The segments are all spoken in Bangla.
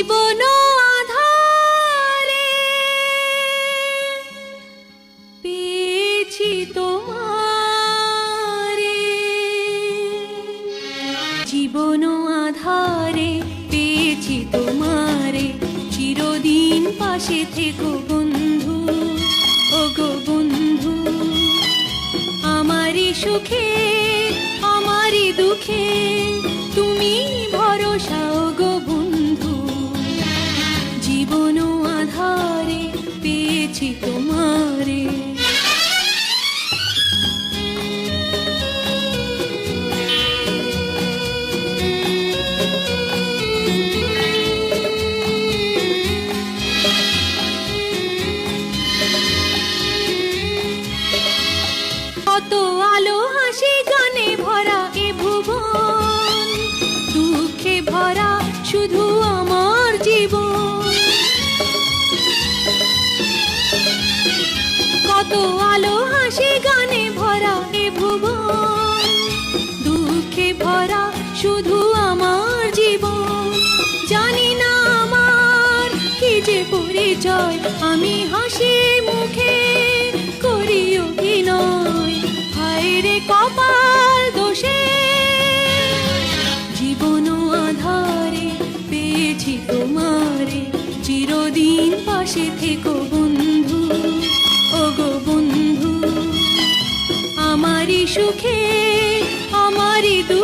জীবন আধারে। পেয়েছি তোমারে। জীবন আধারে পেয়েছি তোমারে। চিরদিন পাশে থেকো বন্ধু, ওগো বন্ধু। আমারই সুখে, আমারই দুঃখে, তুমি কত আলো হাসি গানে ভরা এ ভুবন। দুঃখে ভরা শুধু আমার জীবন। কত আলো হাসি গানে ভরা এ ভুবন। দুঃখে ভরা শুধু আমার জীবন। জানি না আমার কি যে পরিচয়, আমি হাসি কপাল দোষে। জীবন আধারে পেয়েছি তোমারে। চিরদিন পাশে থেকো বন্ধু, ওগো বন্ধু। আমারই সুখে, আমারই দুঃখে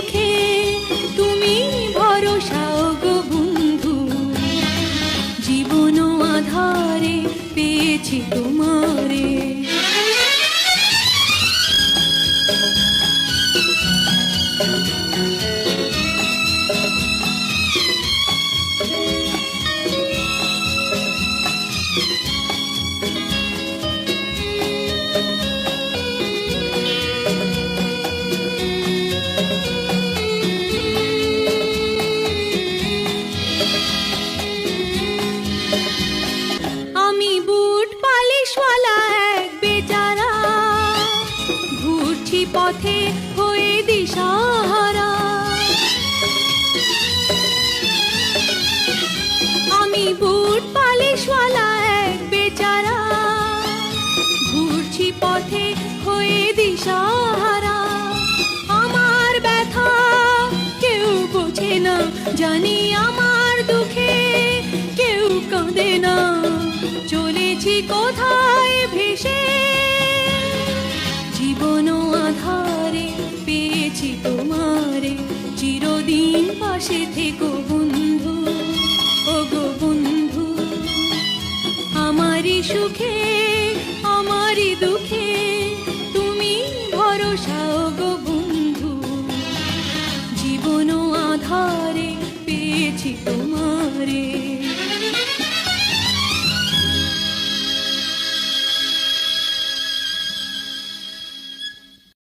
আমি বুট পালিশওয়ালা এক বেচারা। ঘুরছি পথে হয়ে দিশাহারা। আমার ব্যথা কেউ বোঝে না, জানি আমার দুঃখে কেউ কাঁদে না। চলেছি কোথায় ভেসে? জীবন আধারে পেয়েছি তোমারে। চিরদিন পাশে থেকো বন্ধু। ও গো বন্ধু আমারই সুখে আমারই দুঃখে